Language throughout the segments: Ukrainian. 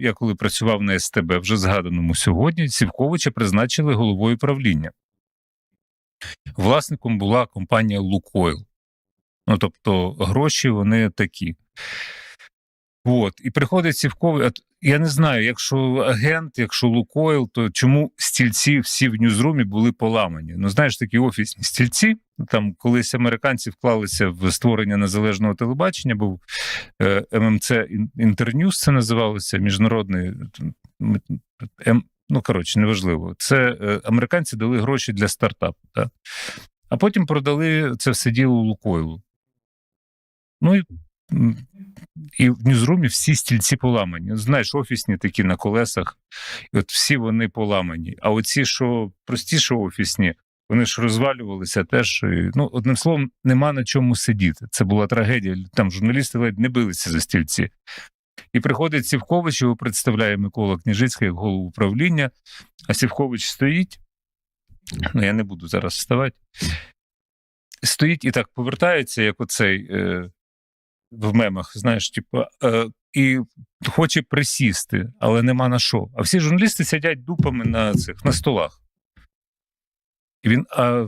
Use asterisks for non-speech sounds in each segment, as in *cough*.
я коли працював на СТБ, вже згаданому сьогодні, Сівковича призначили головою правління. Власником була компанія Лукойл. Ну, тобто, гроші вони такі. От, і приходить Сівковий. Я не знаю, якщо агент, якщо Лукойл, то чому стільці всі в ньюзрумі були поламані? Ну, знаєш, такі офісні стільці. Там колись американці вклалися в створення незалежного телебачення, був е, ММЦ Інтерньюз, це називалося міжнародний. М, ну, коротше, неважливо. Це е, американці дали гроші для стартапу. Так? А потім продали це все діло Лукойлу. Ну і і в ньюзрумі всі стільці поламані. Знаєш, офісні такі на колесах, і от всі вони поламані. А оці, що простіше офісні, вони ж розвалювалися теж. Ну, одним словом, нема на чому сидіти. Це була трагедія. Там журналісти ледь не билися за стільці. І приходить Сівкович, його представляє Микола Княжицький як голову управління, а Сівкович стоїть. Ну, я не буду зараз вставати. Стоїть і так повертається, як оцей. Е, в мемах, знаєш, типу, е, і хоче присісти, але нема на що. А всі журналісти сидять дупами на цих на столах. І він, а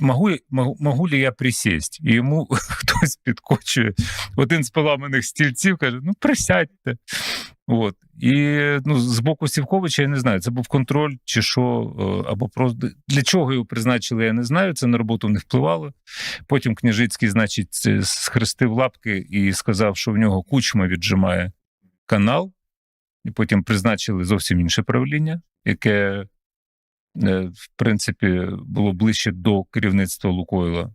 могу, могу, могу ли я присість? І йому *laughs* хтось підкочує один з поламаних стільців, каже: ну присядьте. От. І ну, з боку Сівковича я не знаю, це був контроль чи що, або просто для чого його призначили, я не знаю. Це на роботу не впливало. Потім Княжицький, значить, схрестив лапки і сказав, що в нього кучма віджимає канал, і потім призначили зовсім інше правління, яке, в принципі, було ближче до керівництва Лукойла.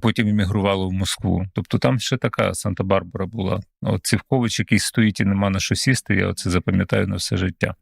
Потім іммігрувало в Москву. Тобто там ще така Санта-Барбара була. От Цівкович, який стоїть і нема на що сісти, я це запам'ятаю на все життя.